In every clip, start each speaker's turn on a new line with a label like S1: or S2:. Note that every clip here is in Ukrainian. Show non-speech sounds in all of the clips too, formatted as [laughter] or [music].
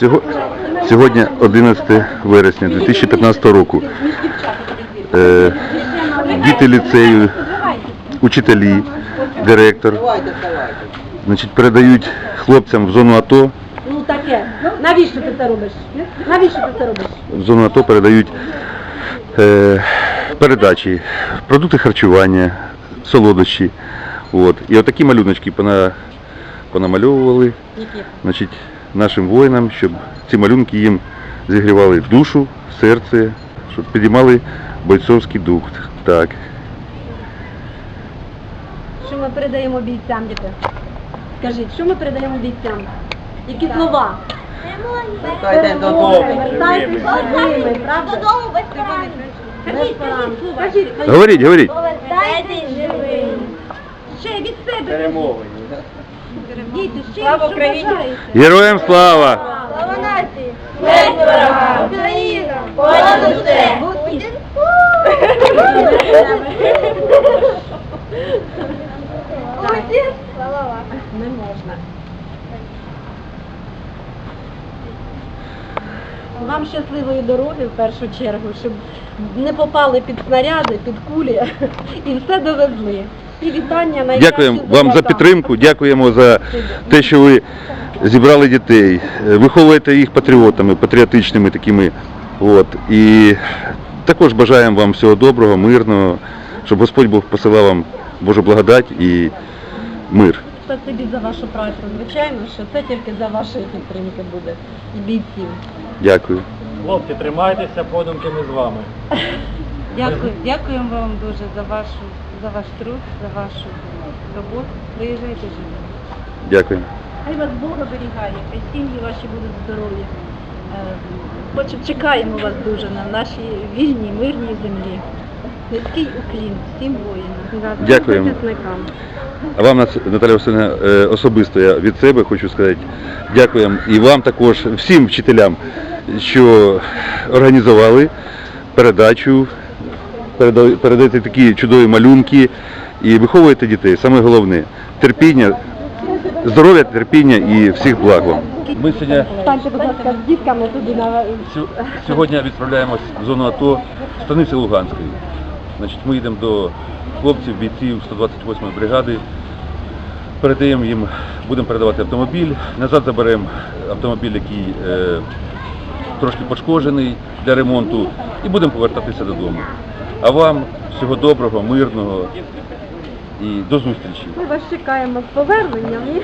S1: Сього- Сьогодні 11 вересня 2015 року. Е, Діти ліцею, учителі, директор значить, передають хлопцям в зону АТО,
S2: Ну таке. Навіщо ти це робиш? Навіщо ти це робиш?
S1: в зону АТО передають е, передачі, продукти харчування, солодощі. От. І отакі малюночки понамальовували значить, нашим воїнам, щоб ці малюнки їм зігрівали душу, серце, щоб підіймали бойцовський дух. Так.
S2: Що ми передаємо бійцям, діти? Скажіть, що ми передаємо бійцям? Які слова?
S3: Вертайтесь додому.
S2: Вертайтесь живими, правда?
S4: Додому без поранень.
S2: Без поран. Скажіть, свої-
S1: Говоріть, говоріть.
S4: Повертайтесь живими.
S2: ще від себе.
S3: Перемоги.
S2: Діти, ще
S4: Слава
S2: що
S4: Україні!
S2: бажаєте?
S1: Героям слава!
S4: Слава нації! Смерть ворогам! Україна! Понад усе! Путін! Путін! Слава вам!
S2: Не можна. Вам щасливої дороги в першу чергу, щоб не попали під снаряди, під кулі і все довезли. І вітання
S1: Дякуємо вам за підтримку, дякуємо за те, що ви зібрали дітей, е, виховуєте їх патріотами, патріотичними такими. От. І також бажаємо вам всього доброго, мирного, щоб Господь Бог посилав вам Божу благодать і мир.
S2: Спасибі за вашу працю. Звичайно, що це тільки за вашої підтримки буде і бійців.
S1: Дякую.
S5: Хлопці, тримайтеся, подумки ми з вами. [laughs]
S6: Дякую, дякуємо вам дуже за вашу за ваш труд, за вашу роботу. Приїжджайте живі.
S1: Дякую.
S2: Хай вас Бог оберігає, хай сім'ї ваші будуть здорові. Е, Хочемо, чекаємо вас дуже на нашій вільній, мирній землі. Низький уклін всім воїнам.
S1: Дякуємо. А вам, Наталя Васильівна, е, особисто я від себе хочу сказати дякуємо і вам також, всім вчителям, що організували передачу, переда- передаєте такі чудові малюнки і виховуєте дітей. Саме головне терпіння, здоров'я, терпіння і всіх благ вам. Ми сьогодні
S2: Станьте, будь ласка, з дітками туди на
S1: Сьогодні відправляємось в зону АТО станиці Луганської. Значить, ми йдемо до хлопців, бійців 128-ї бригади. Передаємо їм, будемо передавати автомобіль. Назад заберемо автомобіль, який е, трошки пошкоджений для ремонту, і будемо повертатися додому. А вам всього доброго, мирного і до зустрічі.
S2: Ми вас чекаємо з поверненням і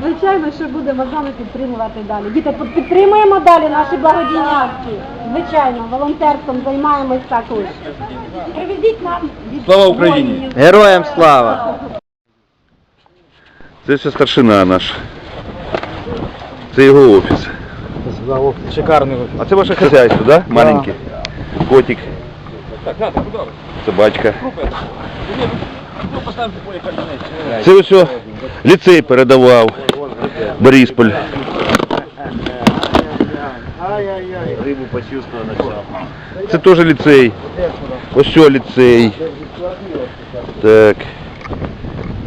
S2: [laughs] звичайно, що будемо з вами підтримувати далі. Діти, підтримуємо далі наші благодійні акції. Звичайно, волонтерством займаємось також. Привезіть нам від
S1: Слава Україні!
S3: Героям слава!
S1: Це все старшина наш. Це його офіс.
S5: Шикарний.
S1: А це ваше хазяйство, да? Маленьке? Котик. Собачка. Це ось о, ліцей передавав. Борисполь.
S5: Рибу почувствовал начал.
S1: Це теж ліцей. Ось що ліцей. Так.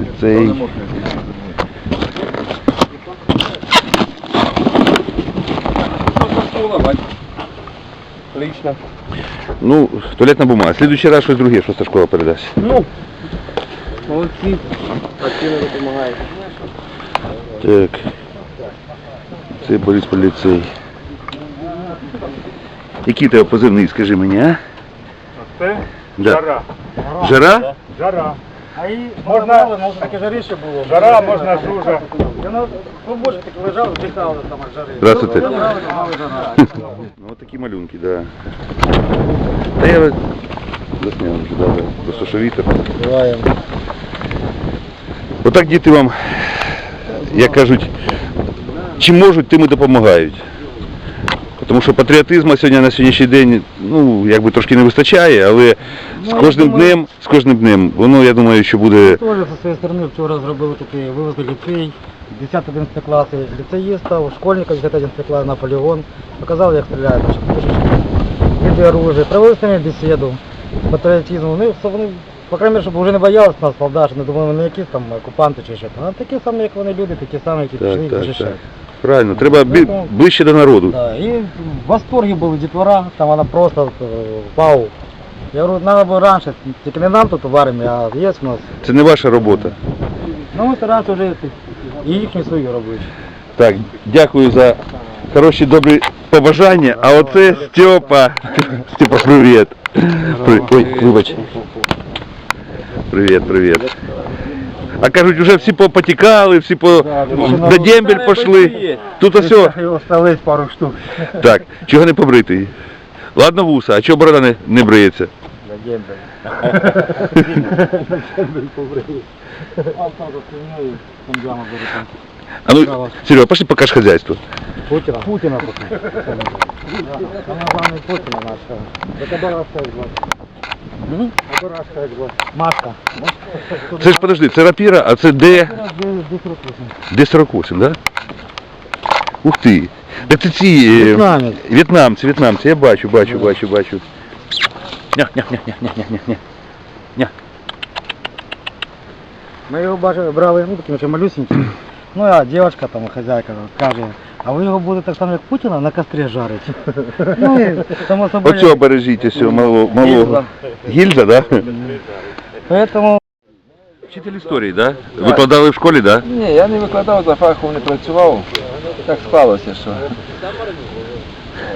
S1: Ліцей.
S5: Лично.
S1: Ну, туалетна бумага. Слідуючий раз щось друге, що Сашкова передасть.
S5: Ну, молодці. Активно допомагають.
S1: Так. Це Борис поліцей. Який тебе позивний, скажи мені, а?
S5: Це
S1: Да.
S5: жара.
S1: Жара?
S5: Жара. А і можна, таке жаріше було. Жара, можна жужа. Воно побольше так лежав, вдихав там аж жари.
S1: Здравствуйте. Ну, вот такие малюнки, да. Да я вот заснял вже, да, да, просто що вітер. Отак діти вам, як кажуть, чим можуть, тим і допомагають. Тому що патріотизму сьогодні на сьогоднішній день, ну, якби трошки не вистачає, але з кожним днем, з кожним днем, воно, я думаю, що буде
S7: Теж зі своєї сторони вчора зробили такий, вивезли ліцей, 10-11 класи ліцеїстів, школьників 10-11 клас на полігон, показали, як стріляють види оружия, провели з ними бесіду, патріотизму, вони, вони, по крайній мере, щоб вже не боялися нас, солдат, не думали, вони якісь там окупанти чи що, а такі самі, як вони люди, такі самі, які пішли
S1: так,
S7: захищати.
S1: так. Правильно, треба бі- ближче до народу.
S7: Да, и в восторге был детвора, там она просто э, вау. Я говорю, надо было раньше, тільки не нам тут в армії, а есть у нас.
S1: Це не ваша робота.
S7: Ну ми стараємося вже і їхні свої робити.
S1: Так, дякую за хороші добрі побажання. А оце Степа. Степа, привіт. При- Ой, вибач. Привіт, привіт. А кажуть, вже всі попотікали, всі по на дембель пішли. Тут ось.
S7: Остались пару штук.
S1: Так, чого не побритий? Ладно вуса, а чого борода не, не бриється?
S7: На дембель. [laughs] На дембель побрили. А там там яма буде там.
S1: А ну, Серега, пошли покажешь хозяйство.
S7: Путина. Путина поки. Самое главное Путина нашего. Это барашка из глаз. Барашка из глаз. Маска.
S1: Це ж подожди, це рапіра, а це Д,
S7: Десь років.
S1: Д48, да? Ух ти. Так це ці е,
S7: В'єтнамець.
S1: в'єтнамці, в'єтнамці, я бачу, бачу, бачу, бачу. Нях, нях, нях, нях, нях, нях, нях, нях.
S7: Ми його бачили, брали, ну таким ще малюсенький. Ну а дівчинка там, хазяйка, каже, а ви його будете так само, як Путіна, на кострі жарити. [laughs] Ну і само собою.
S1: Оцього бережіть, ось цього малого. малого. Гільза, да?
S7: Поэтому
S1: Вчитель історії, да? Викладали в школі, да?
S3: Ні, я не викладав за фахом, не працював. Так склалося, що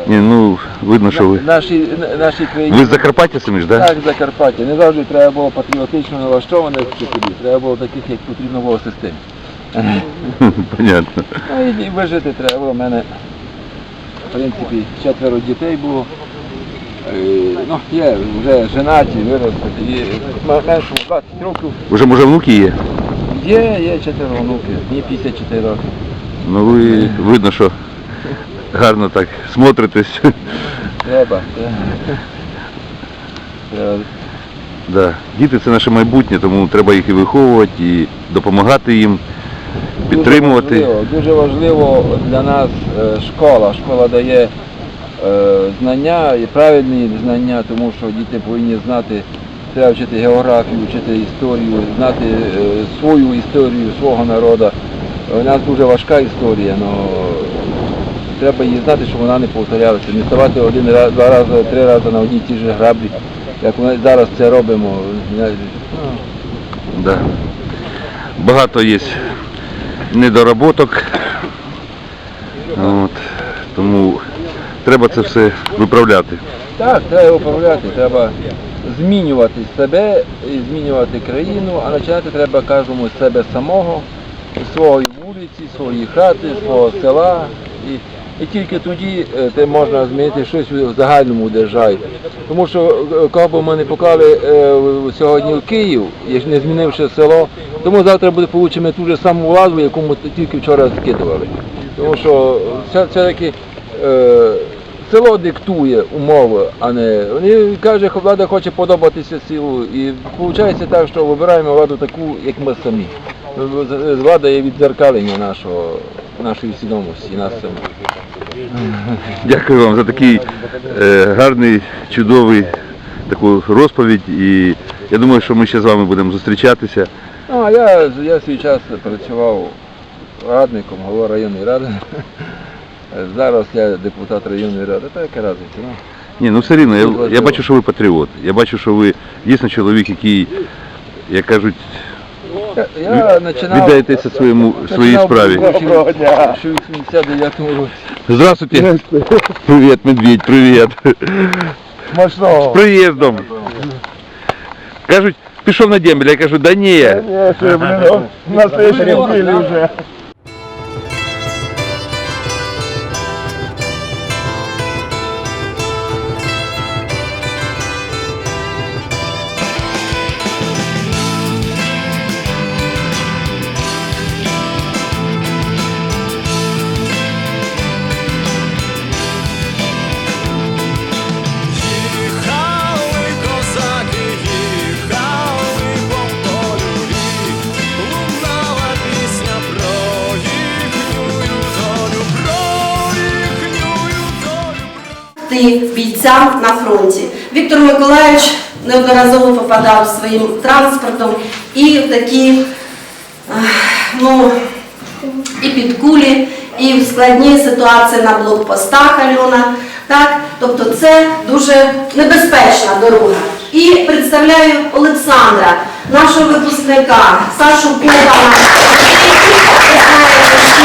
S1: Ні, ну, видно, що ви.
S3: в нашій, в нашій країні.
S1: Ви з Закарпаття самі ж, да?
S3: Так, Закарпаття. Не завжди треба було патріотично налаштованих вчителів, треба було таких, як потрібно було в системі.
S1: Понятно.
S3: Ну і, вижити треба. У мене, в принципі, четверо дітей було. Е, Ну, є вже женаті, виросли. І 20 років.
S1: Уже, може, внуки є?
S3: Є, є чотири онуки, мені 54 роки.
S1: Ну, ви, видно, що гарно так смотритесь.
S3: Треба. треба. Треба.
S1: Да. Діти це наше майбутнє, тому треба їх і виховувати, і допомагати їм, підтримувати.
S3: Дуже важливо, дуже важливо для нас е, школа. Школа дає е, знання і правильні знання, тому що діти повинні знати, треба вчити географію, вчити історію, знати е, свою історію, свого народу. У нас дуже важка історія, але треба її знати, щоб вона не повторялася. Не ставати один раз, два рази, три рази на одній ті ж граблі, як ми зараз це робимо.
S1: Да. Багато є недоработок. От. Тому треба це все виправляти.
S3: Так, треба виправляти, треба змінювати себе змінювати країну, а починати треба кожному з себе самого, своєї вулиці, своєї хати, свого села. І, і тільки тоді е, те можна змінити щось в загальному державі. Тому що е, б ми не поклали е, сьогодні в Київ, як не змінивши село, тому завтра буде получимо ту ж саму владу, яку ми тільки вчора скидували. Тому що все- все-таки село диктує умови, а не вони каже, що влада хоче подобатися селу. І виходить так, що вибираємо владу таку, як ми самі. Влада є віддзеркалення нашого, нашої свідомості, нас самих.
S1: Дякую вам за такий е, гарний, чудовий таку розповідь. І я думаю, що ми ще з вами будемо зустрічатися.
S3: Ну, а я, я свій час працював радником, голова районної ради. [laughs] Зараз я депутат районної ради, та яка разниця. Ну.
S1: Ні, ну все рівно, я, я бачу, що ви патріот. Я бачу, що ви дійсно чоловік, який, як кажуть,
S3: Я, починав...
S1: віддаєтеся своєму, своїй справі.
S3: Доброго дня. Ще в 89-му році.
S1: Здравствуйте. [laughs] Привіт, медведь, привіт.
S5: Смачного.
S1: З приїздом. Кажуть, пішов на дембель, я кажу, да ні.
S5: Ні, ще, блін, на следующей неділі вже.
S8: Бійцям на фронті. Віктор Миколаївич неодноразово попадав своїм транспортом і в такі, ну, і під кулі, і в складній ситуації на блокпостах Альона. Так, тобто це дуже небезпечна дорога. І представляю Олександра, нашого випускника, Сашу Кована, який що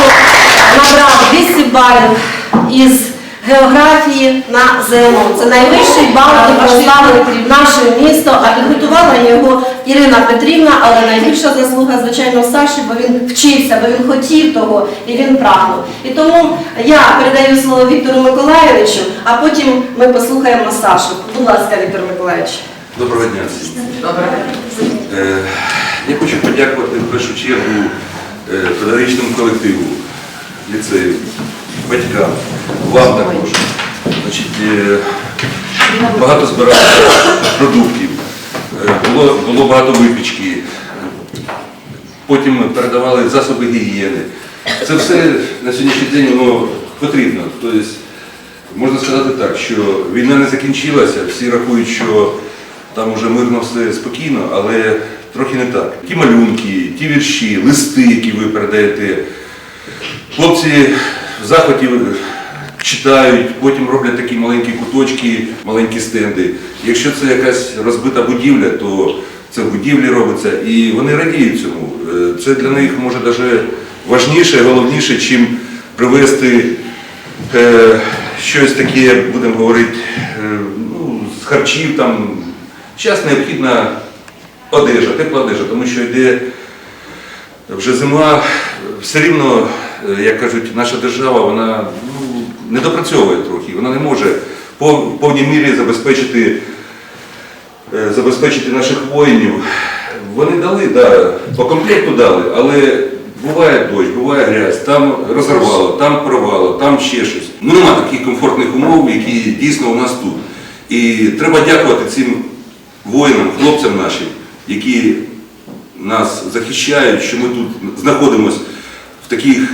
S8: набрав 200 балів із географії на ЗНО. Це найвищий бал, який поставили наше місто, а підготувала його Ірина Петрівна, але найбільша заслуга, звичайно, Саші, бо він вчився, бо він хотів того і він прагнув. І тому я передаю слово Віктору Миколайовичу, а потім ми послухаємо Сашу. Будь ласка, Віктор Миколайович.
S1: Доброго дня всім. Е, Я хочу подякувати в першу чергу е, педагогічному колективу ліцею, батькам, вам також. Значить, е, багато збирали продуктів, е, було, було багато випічки, потім передавали засоби гігієни. Це все на сьогоднішній день воно потрібно. Тобто, можна сказати так, що війна не закінчилася, всі рахують, що там уже мирно все спокійно, але трохи не так. Ті малюнки, ті вірші, листи, які ви передаєте, хлопці в читають, потім роблять такі маленькі куточки, маленькі стенди. Якщо це якась розбита будівля, то це в будівлі робиться, і вони радіють цьому. Е, Це для них може навіть важніше, головніше, чим привезти е, щось таке, будемо говорити, е, ну, з харчів там. Зараз необхідна одежа, тепла одежа, тому що йде вже зима, все рівно, е, як кажуть, наша держава, вона ну, не допрацьовує трохи, вона не може в повній мірі забезпечити, е, забезпечити наших воїнів. Вони дали, да, по комплекту дали, але буває дощ, буває грязь, там розірвало, там порвало, там ще щось. Ну нема таких комфортних умов, які дійсно у нас тут. І треба дякувати цим воїнам, хлопцям нашим, які нас захищають, що ми тут знаходимося в таких,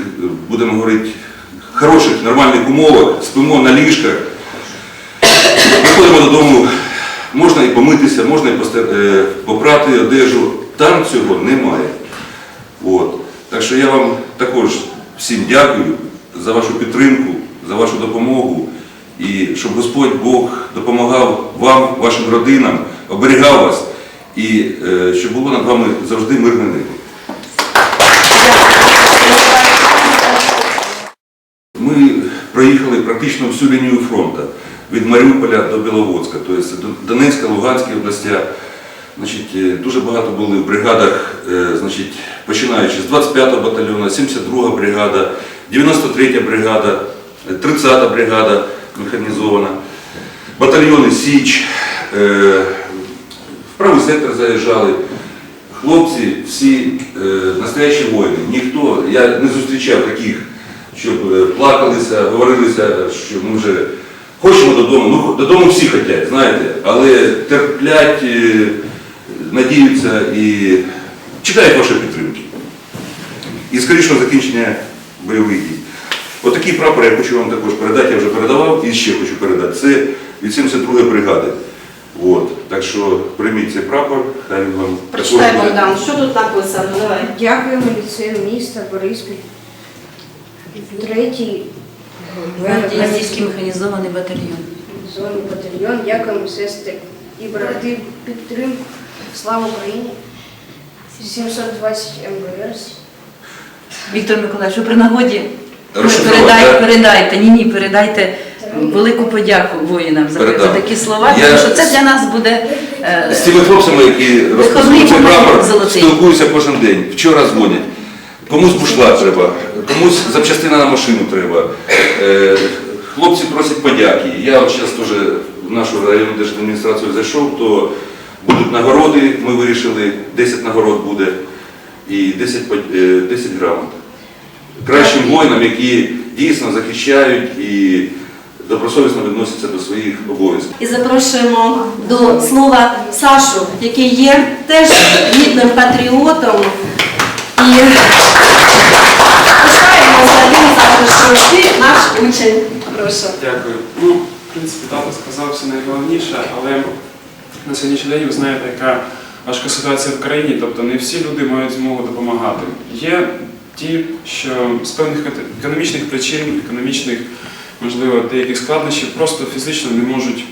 S1: будемо говорити, хороших, нормальних умовах, спимо на ліжках, приходимо додому, можна і помитися, можна і е, попрати одежу. Там цього немає. От. Так що я вам також всім дякую за вашу підтримку, за вашу допомогу. І щоб Господь Бог допомагав вам, вашим родинам, оберігав вас і е, щоб було над вами завжди мирне небо. Ми проїхали практично всю лінію фронту від Маріуполя до Біловодська, тобто Донецька, Луганська областя. Значить, е, дуже багато були в бригадах, е, значить, починаючи з 25-го батальйону, 72-га бригада, 93-я бригада, е, 30-та бригада механізована, батальйони Січ, правий сектор заїжджали. Хлопці всі е, настоящі воїни. Ніхто, я не зустрічав таких, щоб е, плакалися, говорилися, що ми вже хочемо додому. Ну, додому всі хочуть, знаєте, але терплять, е, надіються і чекають вашої підтримки. І скорішого закінчення бойових дій. Отакий прапор я хочу вам також передати, я вже передавав і ще хочу передати. Це від 72-ї бригади. От. Так що прийміть цей прапор, хай він вам
S8: Прочитай,
S1: також буде.
S8: Богдан, що тут написано? Давай.
S9: Дякуємо ліцею міста Бориспіль. Третій
S6: Гвардійський механізований батальйон.
S9: зоні батальйон. Дякуємо сестри і брати підтримку. Слава Україні! 720 МБРС.
S6: Віктор Миколаївич, ви при нагоді
S1: Розшифрувати,
S6: передайте,
S1: так?
S6: передайте, ні, ні, передайте велику подяку воїнам за,
S1: Передам.
S6: такі слова,
S1: Я-
S6: тому що це для нас буде е,
S1: З тими хлопцями, які
S6: момент
S1: прапор,
S6: золотий.
S1: спілкуюся кожен день. Вчора дзвонять. Комусь бушла треба, комусь запчастина на машину треба. Е, Хлопці просять подяки. Я от зараз теж в нашу районну держадміністрацію зайшов, то будуть нагороди, ми вирішили, 10 нагород буде і 10, под- е, 10 грамот. Кращим воїнам, які дійсно захищають і добросовісно відносяться до своїх обов'язків.
S8: І запрошуємо до слова Сашу, який є теж гідним патріотом. І пишаємося тим, Сашу, що ти наш учень. Прошу.
S10: Дякую. Ну, в принципі, тато сказав все найголовніше, але на сьогоднішній день ви знаєте, яка важка ситуація в країні, тобто не всі люди мають змогу допомагати. Є ті, що з певних економічних причин, економічних, можливо, деяких складнощів просто фізично не можуть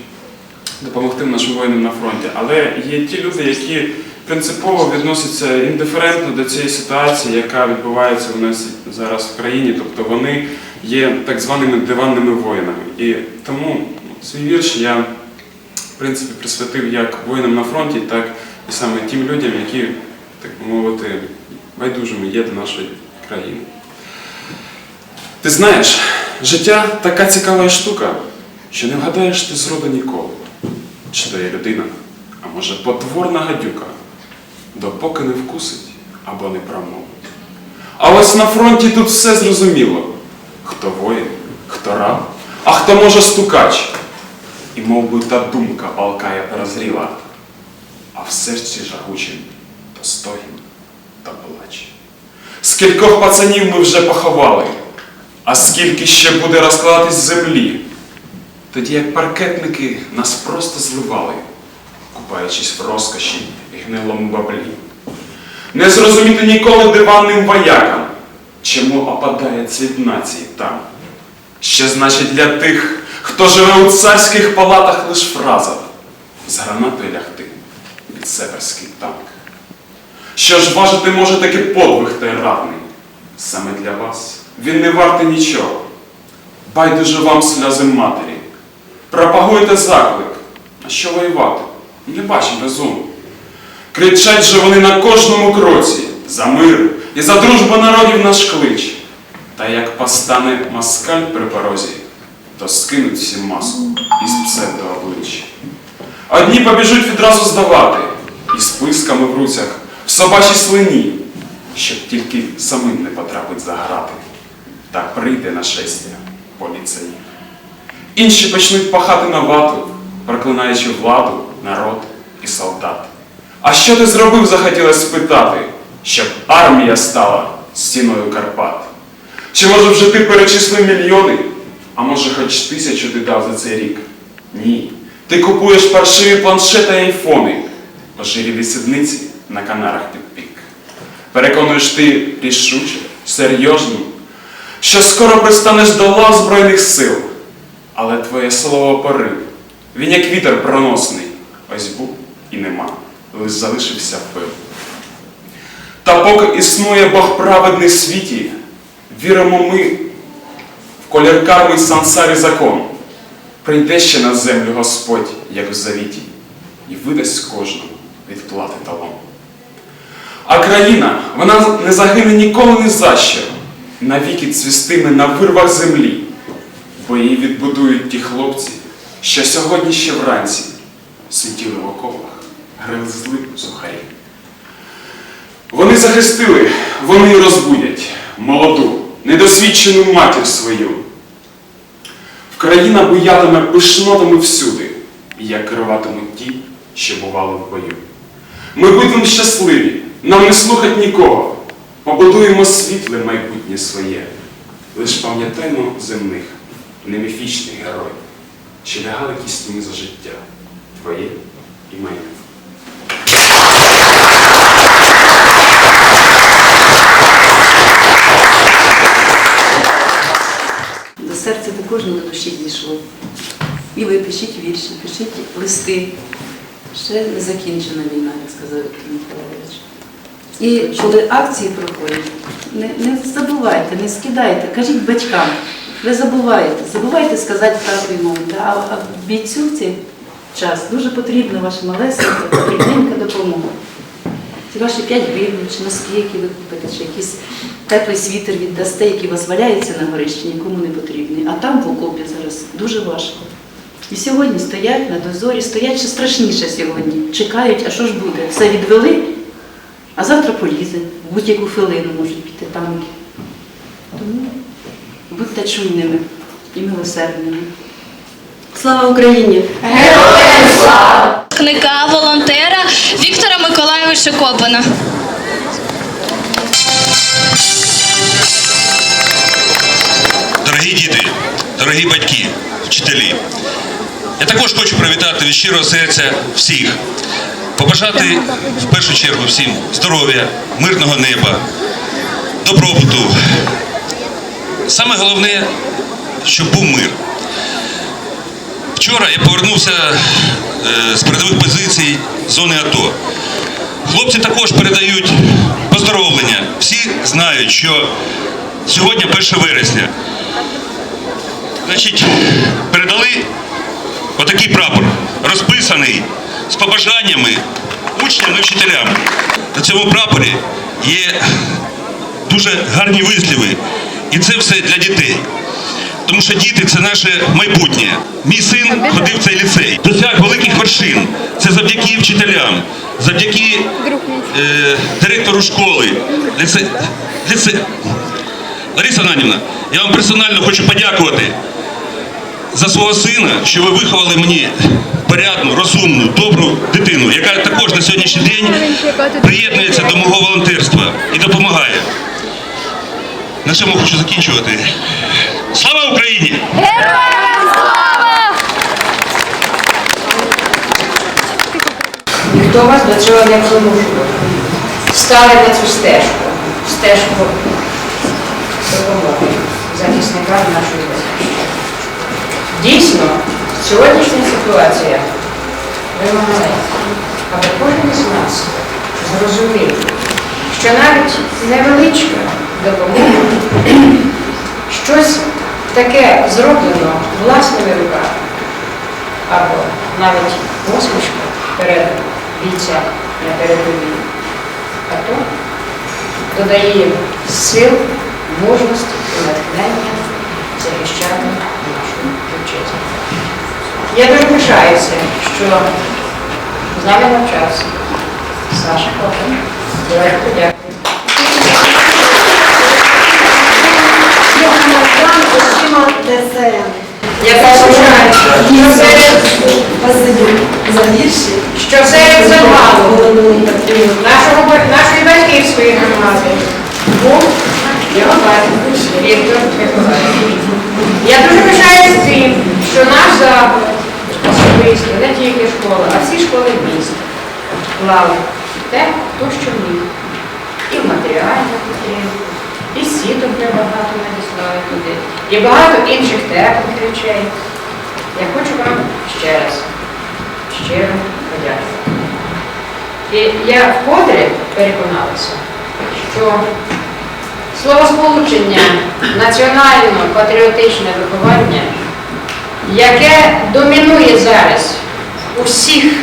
S10: допомогти нашим воїнам на фронті. Але є ті люди, які принципово відносяться індиферентно до цієї ситуації, яка відбувається у нас зараз в країні. Тобто вони є так званими диванними воїнами. І тому свій вірш я в принципі присвятив як воїнам на фронті, так і саме тим людям, які, так би мовити, байдужими є до нашої країни. Ти знаєш, життя така цікава штука, що не вгадаєш ти зроду ніколи. Чи то є людина, а може потворна гадюка, допоки не вкусить або не промовить. А ось на фронті тут все зрозуміло. Хто воїн, хто раб, а хто може стукач. І мов би та думка палкає перезріла, а в серці жагучим то стогін, то плач. Скількох пацанів ми вже поховали, а скільки ще буде розкладатись землі. Тоді як паркетники нас просто зливали, купаючись в розкоші і гнилому баблі. Не зрозуміти ніколи диванним воякам, чому опадає цвіт нації там. Що значить для тих, хто живе у царських палатах лиш фраза з гранатою лягти під северський танк. Що ж важити може таки подвиг той равний? Саме для вас він не вартий нічого. Байдуже вам сльози матері. Пропагуйте заклик. А що воювати? Не бачимо розуму. Кричать же вони на кожному кроці за мир і за дружбу народів наш клич. Та як постане москаль при порозі, то скинуть всі маску із псевдообличчя. Одні побіжуть відразу здавати, і з писками в руцях, в собачій слині, щоб тільки самим не потрапить за грати. Та прийде нашестя поліцаї. Інші почнуть пахати на вату, проклинаючи владу, народ і солдат. А що ти зробив, захотілося спитати, щоб армія стала стіною Карпат? Чи може вже ти перечислив мільйони? А може хоч тисячу ти дав за цей рік? Ні. Ти купуєш паршиві планшети і айфони, поширілі сідниці на канарах під пік. Переконуєш ти рішуче, серйозно, що скоро пристанеш до лав Збройних сил. Але твоє слово порив, він як вітер проносний, ось був і нема, лиш залишився пил. Та поки існує Бог праведний в світі, віримо ми в колір карми сансарі закон. Прийде ще на землю Господь, як в завіті, і видасть кожному відплати талон. А країна, вона не загине ніколи ні за що, навіки цвістиме на вирвах землі, бо її відбудують ті хлопці, що сьогодні ще вранці сиділи в окопах, гризли сухарі. Вони захистили, вони розбудять молоду, недосвідчену матір свою. Країна буятиме пишнотами всюди, як керуватимуть ті, що бували в бою. Ми будемо щасливі, нам не слухать нікого, побудуємо світле майбутнє своє. Лиш пам'ятаймо земних, не міфічних героїв, що лягали кістями за життя твоє і моє.
S11: До серця також не душі дійшло. І ви пишіть вірші, пишіть листи. Ще не закінчена війна, як сказав Віктор Миколаївич. І коли акції проходять, не, не забувайте, не скидайте, кажіть батькам, ви забуваєте, забувайте сказати правду мову. А, а бійцю в цей час дуже потрібна ваша малесенька, дрібненька допомога. Ці ваші 5 гривень, чи носки, які ви купите, чи якийсь теплий світер віддасте, який вас валяється на горищі, нікому не потрібний. А там в окопі зараз дуже важко. І сьогодні стоять на дозорі, стоять ще страшніше сьогодні. Чекають, а що ж буде? Все відвели, а завтра полізе. В будь-яку хвилину можуть піти танки. Тому будьте чуйними і милосердними.
S2: Слава Україні!
S4: Кника волонтера Віктора Миколайовича Копана.
S12: Дорогі діти, дорогі батьки, вчителі, я також хочу привітати від щирого серця всіх, побажати в першу чергу всім здоров'я, мирного неба,
S1: добробуту. Саме головне, щоб був мир. Вчора я повернувся е, з передових позицій зони АТО. Хлопці також передають поздоровлення. Всі знають, що сьогодні 1 вересня. Значить, передали отакий прапор, розписаний з побажаннями учням і вчителям. На цьому прапорі є дуже гарні висліви. І це все для дітей. Тому що діти це наше майбутнє. Мій син ходив в цей ліцей, досяг великих вершин. Це завдяки вчителям, завдяки е, директору школи. Ліце, ліце... Лариса Ананівна, я вам персонально хочу подякувати за свого сина, що ви виховали мені порядну, розумну, добру дитину, яка також на сьогоднішній день приєднується до мого волонтерства і допомагає. На цьому хочу закінчувати. Слава Україні!
S9: Ніхто вас до цього не примушував. Стали на цю стежку, стежку допомоги захисникам нашої батьківщини. Дійсно, сьогоднішня ситуація вимагає, аби кожен із нас зрозумів, що навіть невеличка допомога, щось таке зроблено власними руками, або навіть посмішка перед бійця на передовій. А то додає сил, мужності і натхнення захищати нашу вітчизну. Я дуже пишаюся, що з нами навчався Саша Котин. Дуже дякую. Я що серед
S8: за вірші.
S9: що серед загалу нашого, ба- нашої батьківської громади був Я дуже пишаюся тим, що наш заклад особисто, не тільки школа, а всі школи міста клали те, хто що міг. І в матеріальну підтримку, і сіток вже багато надіслали туди, і багато інших теплих речей. Я хочу вам ще раз щиро подякувати. І я вкотре переконалася, що словосполучення національно-патріотичне виховання, яке домінує зараз у всіх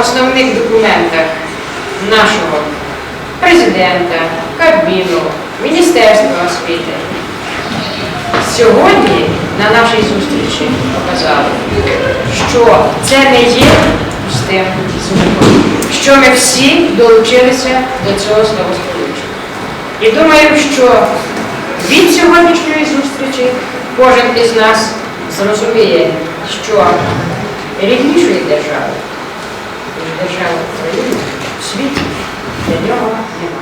S9: основних документах нашого президента, Кабміну, Міністерства освіти, сьогодні на нашій зустрічі показали, що це не є пустим звуком, що ми всі долучилися до цього словосполучення. І думаю, що від сьогоднішньої зустрічі кожен із нас зрозуміє, що ріднішої держави, держава України в світі для нього немає.